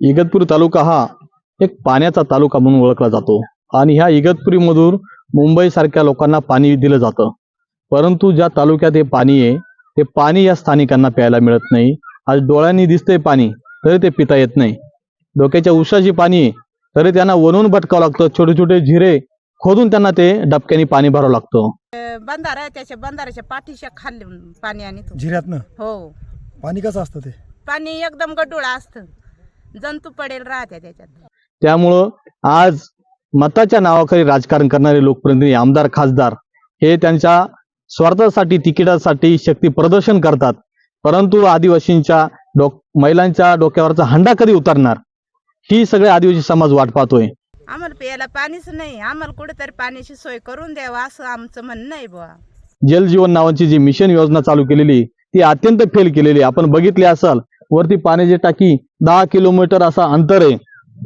इगतपुरी तालुका हा एक पाण्याचा तालुका म्हणून ओळखला जातो. आणि ह्या इगतपुरीमधून मुंबईसारख्या लोकांना पाणी दिलं जातं. परंतु ज्या तालुक्यात हे पाणी आहे ते पाणी या स्थानिकांना प्यायला मिळत नाही. आज डोळ्यांनी दिसतंय पाणी तरी ते पिता येत नाही. डोक्याच्या उशाची पाणी आहे तरी त्यांना वनवून भटकावं लागतं. छोटे छोटे झिरे खोदून त्यांना ते डबक्यानी पाणी भरावं लागतं. बंधारा आहे त्याच्या बंधाराच्या पाठीच्या खाल्ले पाणी आणि तो. झिऱ्यातनं? हो. पाणी कसं असतं ते? पाणी एकदम गडूळ असतं. जंतू पडेल राहत्या त्याच्यात. त्यामुळं आज मताच्या नावाखाली राजकारण करणारे लोकप्रतिनिधी आमदार खासदार हे त्यांच्या स्वार्थासाठी तिकिटासाठी शक्ती प्रदर्शन करतात. परंतु आदिवासींच्या डोक महिलांच्या डोक्यावरचा हंडा कधी उतरणार? ही सगळे आदिवासी समाज वाट पाहतोय. आम्हाला प्यायला पाणीच नाही. आम्हाला कुठेतरी पाण्याची सोय करून द्यावं असं आमचं म्हणणं आहे बुवा. जल जीवन नावाची जी मिशन योजना चालू केलेली ती अत्यंत फेल केलेली. आपण बघितली असाल वरती पाण्याची टाकी दहा किलोमीटर असा अंतर आहे.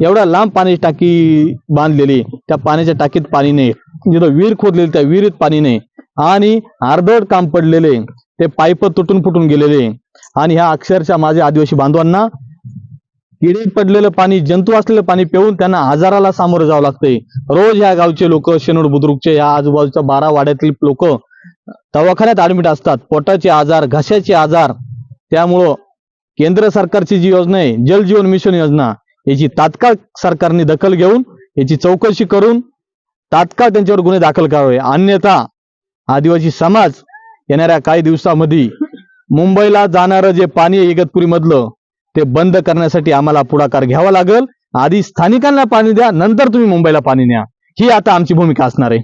एवढ्या लांब पाण्याची टाकी बांधलेली त्या पाण्याच्या टाकीत पाणी नाही. जिथं विहीर खोदलेली त्या विहिरीत पाणी नाही. आणि अर्धवट काम पडलेले ते पाईप तुटून फुटून गेलेले आणि ह्या अक्षरशः माझ्या आदिवासी बांधवांना किडे पडलेलं पाणी जंतू असलेलं पाणी पिऊन त्यांना आजाराला सामोरं जावं लागतंय. रोज ह्या गावचे लोक शेनोड बुद्रुकचे ह्या आजूबाजूच्या बारा वाड्यातील लोक दवाखान्यात ऍडमिट असतात. पोटाचे आजार घशाचे आजार. त्यामुळं केंद्र सरकारची जी योजना आहे जल जीवन मिशन योजना याची तात्काळ सरकारने दखल घेऊन याची चौकशी करून तात्काळ त्यांच्यावर गुन्हे दाखल करावे. अन्यथा आदिवासी समाज येणाऱ्या काही दिवसामध्ये मुंबईला जाणारं जे पाणी आहे इगतपुरी मधलं ते बंद करण्यासाठी आम्हाला पुढाकार घ्यावा लागेल. आधी स्थानिकांना पाणी द्या नंतर तुम्ही मुंबईला पाणी न्या. ही आता आमची भूमिका असणार आहे.